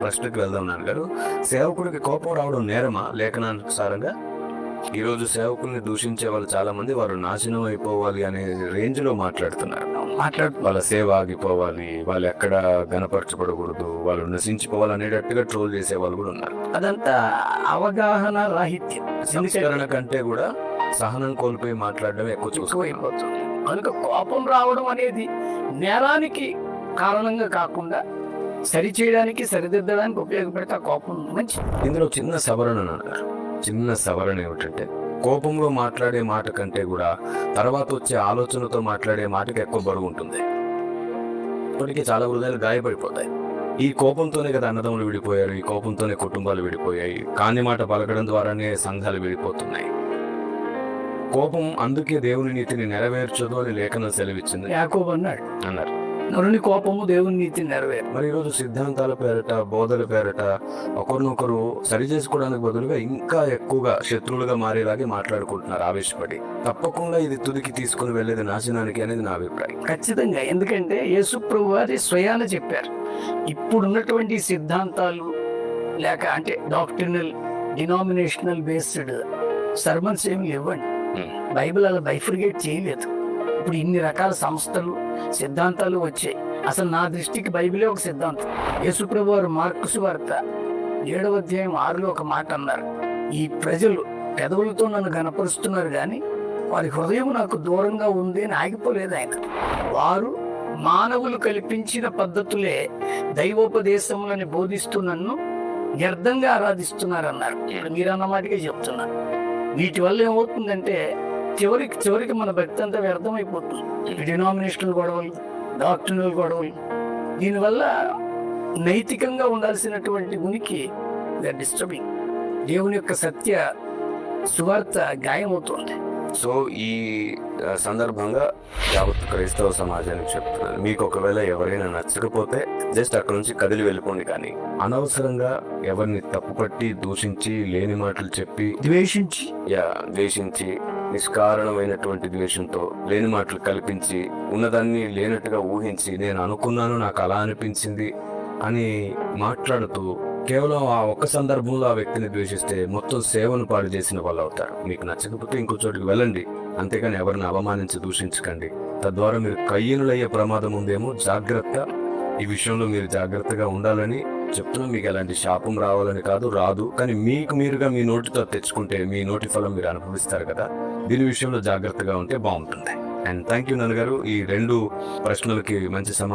ప్రశ్నకు వెళ్దాం నాన్నగారు సేవకుడికి కోపం రావడం నేరమా? లేఖనానుసారంగా ఈ రోజు సేవకుల్ని దూషించే వాళ్ళు చాలా మంది వారు నాశనం అయిపోవాలి అనే రేంజ్లో మాట్లాడుతున్నారు. మాట్లాడు వాళ్ళ సేవ ఆగిపోవాలి వాళ్ళు ఎక్కడ గనపరచబడకూడదు వాళ్ళు నశించిపోవాలి అనేటట్టుగా ట్రోల్ చేసే వాళ్ళు కూడా ఉన్నారు. అదంతా అవగాహన రాహిత్యం. సంస్కరణ కంటే కూడా సహనం కోల్పోయి మాట్లాడడం ఎక్కువ చూసుకో ఎక్కువైపోతుంది. కనుక కోపం రావడం అనేది నేరానికి కారణంగా కాకుండా సరిచేయడానికి సరిదిద్దడానికి ఉపయోగపడితే ఆ కోపం మంచి ఇందులో చిన్న సవరణ అన్నారు చిన్న సవరణ ఏమిటంటే కోపంలో మాట్లాడే మాట కంటే కూడా తర్వాత వచ్చే ఆలోచనతో మాట్లాడే మాటకి ఎక్కువ బరువు ఉంటుంది. ఇప్పటికీ చాలా హృదయాలు గాయపడిపోతాయి. ఈ కోపంతోనే కదా అన్నదమ్ములు విడిపోయారు ఈ కోపంతోనే కుటుంబాలు విడిపోయాయి కాని మాట పలకడం ద్వారానే సంఘాలు విడిపోతున్నాయి. కోపం అందుకే దేవుని నీతిని నెరవేర్చదు అని లేఖనం సెలవిచ్చింది. యాకోబు అన్నాడు. అన్నారు. నరుని కోపము దేవుని నీతి నెరవేరు మరి ఈరోజు సిద్ధాంతాల పేరట బోధల పేరట ఒకరినొకరు సరి చేసుకోవడానికి బదులుగా ఇంకా ఎక్కువగా శత్రువులుగా మారేలాగే మాట్లాడుకుంటున్నారు ఆవేశపడి. తప్పకుండా ఇది తుదికి తీసుకుని వెళ్ళేది నాశనానికి అనేది నా అభిప్రాయం. ఖచ్చితంగా. ఎందుకంటే యేసు ప్రభు వారి స్వయాన చెప్పారు. ఇప్పుడున్నటువంటి సిద్ధాంతాలు లేక అంటే డాక్టరినల్ డినామినేషనల్ బేస్డ్ సర్మన్స్ ఏమి ఇవ్వండి బైబిల్ అలా బైఫర్గేట్ చేయలేదు. ఇప్పుడు ఇన్ని రకాల సంస్థలు సిద్ధాంతాలు వచ్చాయి. అసలు నా దృష్టికి బైబిలే ఒక సిద్ధాంతం. యేసుప్రభు వారు మార్కుసు వార్త ఏడవ అధ్యాయం ఆరులో ఒక మాట అన్నారు. ఈ ప్రజలు పెదవులతో నన్ను గనపరుస్తున్నారు కానీ వారి హృదయం నాకు దూరంగా ఉంది అని ఆగిపోలేదు ఆయన. వారు మానవులు కల్పించిన పద్ధతులే దైవోపదేశములని బోధిస్తూ నన్ను వ్యర్థంగా ఆరాధిస్తున్నారన్నారు. ఇప్పుడు మీరు అన్న చెప్తున్నారు వీటి వల్ల ఏమవుతుందంటే చివరికి చివరికి మన భక్తి అంతా వ్యర్థమైపోతుంది. డినామినేషనల్ గొడవలు డాక్టర్నల్ గొడవలు. దీనివల్ల నైతికంగా ఉండాల్సినటువంటి ఉనికి డిస్టర్బింగ్. దేవుని యొక్క సత్య సువార్త గాయమవుతుంది. సో ఈ సందర్భంగా యావత్ క్రైస్తవ సమాజానికి చెప్తున్నాను మీకు ఒకవేళ ఎవరైనా నచ్చకపోతే జస్ట్ అక్కడ నుంచి కదిలి వెళ్ళిపోండి కానీ అనవసరంగా ఎవరిని తప్పుపట్టి దూషించి లేని మాటలు చెప్పి ద్వేషించి. యా ద్వేషించి నిష్కారణమైనటువంటి ద్వేషంతో లేని మాటలు కల్పించి ఉన్నదాన్ని లేనట్టుగా ఊహించి నేను అనుకున్నాను నాకు అలా అనిపించింది అని మాట్లాడుతూ కేవలం ఆ ఒక్క సందర్భంలో ఆ వ్యక్తిని ద్వేషిస్తే మొత్తం సేవను పాడు చేసిన వాళ్ళు అవుతారు. మీకు నచ్చకపోతే ఇంకో చోటుకి వెళ్ళండి. అంతేగాని ఎవరిని అవమానించి దూషించకండి. తద్వారా మీరు కయ్యనులయ్యే ప్రమాదం ఉందేమో? జాగ్రత్త. ఈ విషయంలో మీరు జాగ్రత్తగా ఉండాలని చెప్తున్నా మీకు ఎలాంటి శాపం రావాలని కాదు రాదు. కానీ మీకు మీరుగా మీ నోటితో తెచ్చుకుంటే మీ నోటి ఫలం మీరు అనుభవిస్తారు కదా. దీని విషయంలో జాగ్రత్తగా ఉంటే బాగుంటుంది. అండ్ థ్యాంక్ యూ నన్ను గారు ఈ రెండు ప్రశ్నలకి మంచి సమాధానం